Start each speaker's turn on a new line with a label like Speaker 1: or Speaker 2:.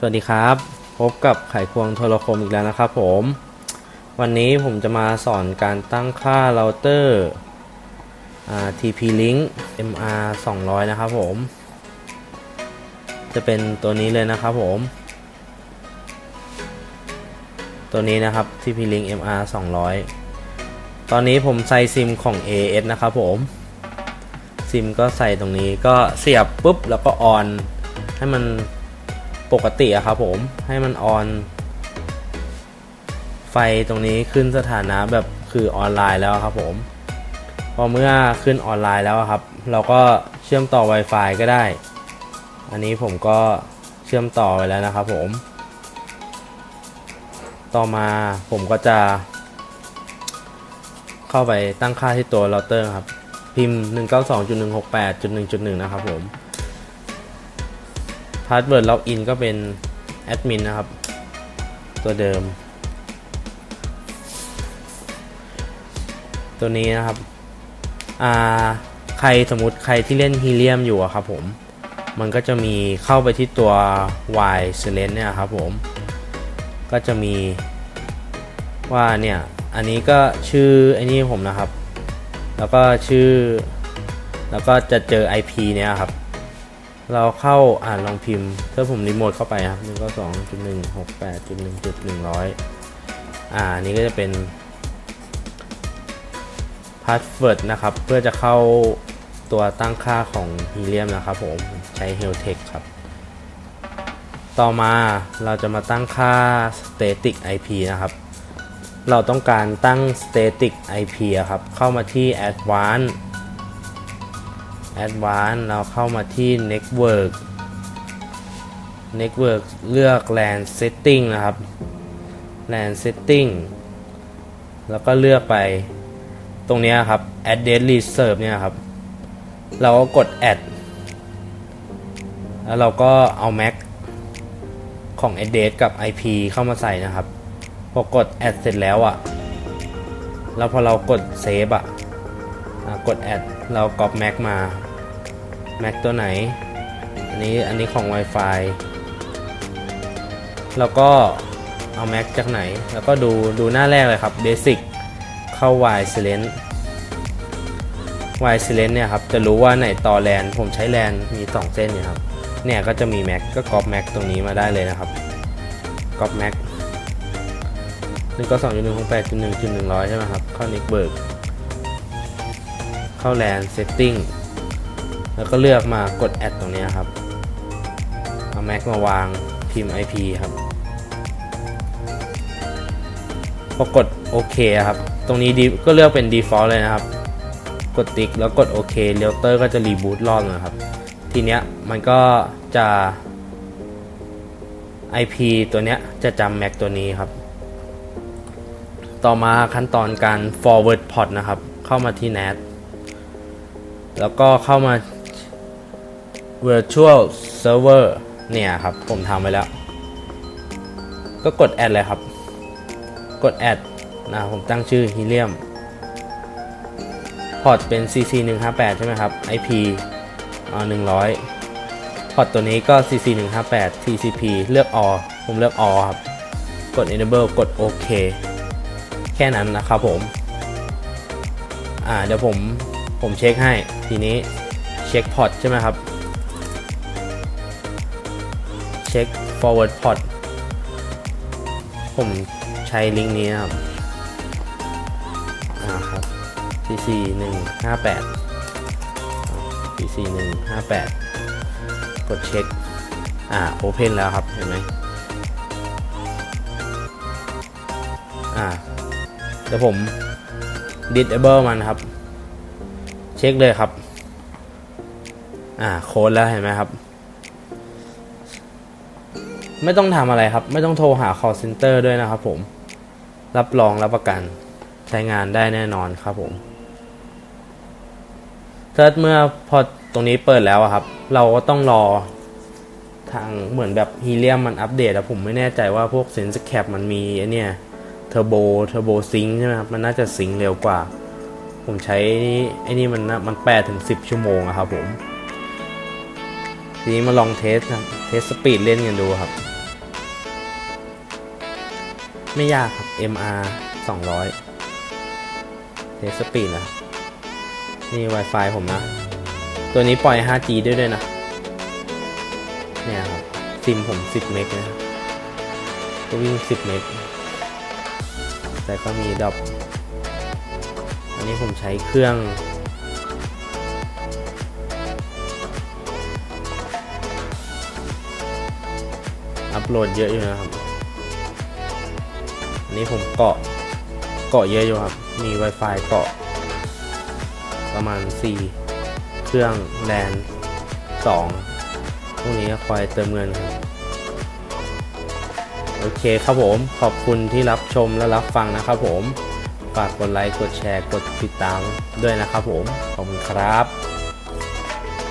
Speaker 1: สวัสดีครับ พบกับไขควงโทรคมอีกแล้วนะครับผม วันนี้ผมจะมาสอนการตั้งค่าเราเตอร์ TP-Link MR 200 นะครับผม จะเป็นตัวนี้เลยนะครับผม ตัวนี้นะครับ TP-Link MR 200 ตอนนี้ผมใส่ซิมของ AS นะครับผม ซิมก็ใส่ตรงนี้ก็เสียบปุ๊บแล้วก็ออนให้มัน ปกติอะครับผมให้มันออน ไฟตรงนี้ขึ้นสถานะแบบคือออนไลน์แล้วครับผมพอเมื่อขึ้นออนไลน์แล้วครับ เราก็เชื่อมต่อ Wi-Fi ก็ได้ อันนี้ผมก็เชื่อมต่อไว้แล้วนะครับผม ต่อมาผมก็จะ เข้าไปตั้งค่าที่ตัวเราเตอร์ครับ พิมพ์ 192.168.1.1 นะครับผม พาสเวิร์ดล็อกอินก็เป็นแอดมินนะครับ ตัวเดิม ตัวนี้นะครับอ่าใครสมมติใครที่เล่นฮีเลียมอยู่ครับผม มันก็จะมีเข้าไปที่ตัว Y s e l e n เนี่ยครับผม ก็จะมีว่าเนี่ย อันนี้ก็ชื่อไอ้นี่ผมนะครับ แล้วก็ชื่อ แล้วก็จะเจอ IP เนี่ยครับ เราเข้าอ่านลองพิมพ์ถ้าผมรีโมทเข้าไปครับ1ก็2.168.1.100อ่านนี้ก็จะเป็นพาสเวิร์ดนะครับ เพื่อจะเข้าตัวตั้งค่าของ Helium นะครับผมใช้ Heltech ครับ ต่อมาเราจะมาตั้งค่า static IP นะครับ เราต้องการตั้ง static IP ครับ เข้ามาที่ advanced advanced เราเข้ามาที่ network network เลือก LAN setting นะครับ LAN setting แล้วก็เลือกไปตรงนี้ครับ address reserve เนี่ยครับ เราก็กด add แล้วเราก็เอา MAC ของ address กับ IP เข้ามาใส่นะครับ พอกด add เสร็จแล้วอะ่ะ แล้วพอเรากด save อะ่ะ กด add เรา copy MAC มา MAC ตัวไหน อันนี้อันนี้ของ Wi-Fi แล้วก็เอา MAC จากไหน แล้วก็ดูดูหน้าแรกเลยครับ Basic เข้า Y Silent Y Silent เนี่ยครับ จะรู้ว่าไหนต่อแลนผมใช้แลนมี 2 เส้นเนี่ยครับ เนี่ยก็จะมี Mac ก็ copy Mac ตรงนี้มาได้เลยนะครับ copy Mac หนึ่งก็สองจุดหนึ่งหกแปดจุดหนึ่งจุดหนึ่งร้อยใช่ไหมครับ เข้า Network เข้า LAN Setting แล้วก็เลือกมากด add ตรงนี้ครับเอา Mac มาวางพิมพ์ IP ครับพอกดโอเคครับ ตรงนี้ดีก็เลือกเป็น default เลยนะครับ กดติ๊กแล้วกดโอเคเรเตอร์ก็จะรีบูตรอบนึงครับ ทีเนี้ยมันก็จะ IP ตัวเนี้ยจะจำ Mac ตัวนี้ครับ ต่อมาขั้นตอนการ forward port นะครับ เข้ามาที่ NAT แล้วก็เข้ามา virtual server เนี่ยครับ ผมทำไว้แล้ว ก็กด add เลยครับ กด add นะผมตั้งชื่อ helium พอร์ตเป็น cc 1 5 8ใช่ไหมครับ ip อ่า100พอร์ตตัวนี้ก็ cc 1 5 8 tcp เลือก all ผมเลือก all ครับ กด enable กดโอเคแค่นั้นนะครับผม อ่าเดี๋ยวผมผมเช็คให้ทีนี้เช็คพอร์ตใช่ไหมครับ เช็ค forward port ผมใช้ลิงก์นี้นะครับอ่าครับ cc 1 5 8 cc 1 5 8 กดเช็ค อ่า open แล้วครับ เห็นไหมอ่า เดี๋ยวผม disable มันครับ เช็คเลยครับ อ่า โค้ดแล้วเห็นไหมครับ ไม่ต้องทำอะไรครับ ไม่ต้องโทรหา call center ด้วยนะครับผม รับรองรับประกันใช้งานได้แน่นอนครับผมถ้าเมื่อพอตรงนี้เปิดแล้วครับ เราก็ต้องรอทางเหมือนแบบฮีเลียมมันอัปเดตอะผมไม่แน่ใจว่าพวกเซนส์แคปมันมีไอเนี่ยเทอร์โบเทอร์โบซิงใช่ไหมครับมันน่าจะซิงเร็วกว่า ผมใช้ไอ้นี่มันน่ะมันแปดถึงสิบชั่วโมงอะครับผม ทีนี้มาลองเทสครับเทสสปีดเล่นกันดูครับ ไม่ยากครับ MR 200เทสปีดนะนี่ Wi-Fi ผมนะ ตัวนี้ปล่อย 5G ด้วยด้วยนะ เนี่ยครับ ซิมผม 10 เมกนะก็วิ่ง 10 เมกแต่ก็มีดอปอันนี้ผมใช้เครื่อง อัพโหลดเยอะอยู่นะครับ นี้ผมเกาะเกาะเยอะอยู่ครับ มี Wi-Fi เกาะ ประมาณ 4 เครื่องแลน2พวกนี้คอยเติมเงินครับ โอเคครับผมขอบคุณที่รับชมและรับฟังนะครับผม ฝากกดไลค์ กดแชร์ กดติดตามด้วยนะครับผม ขอบคุณครับ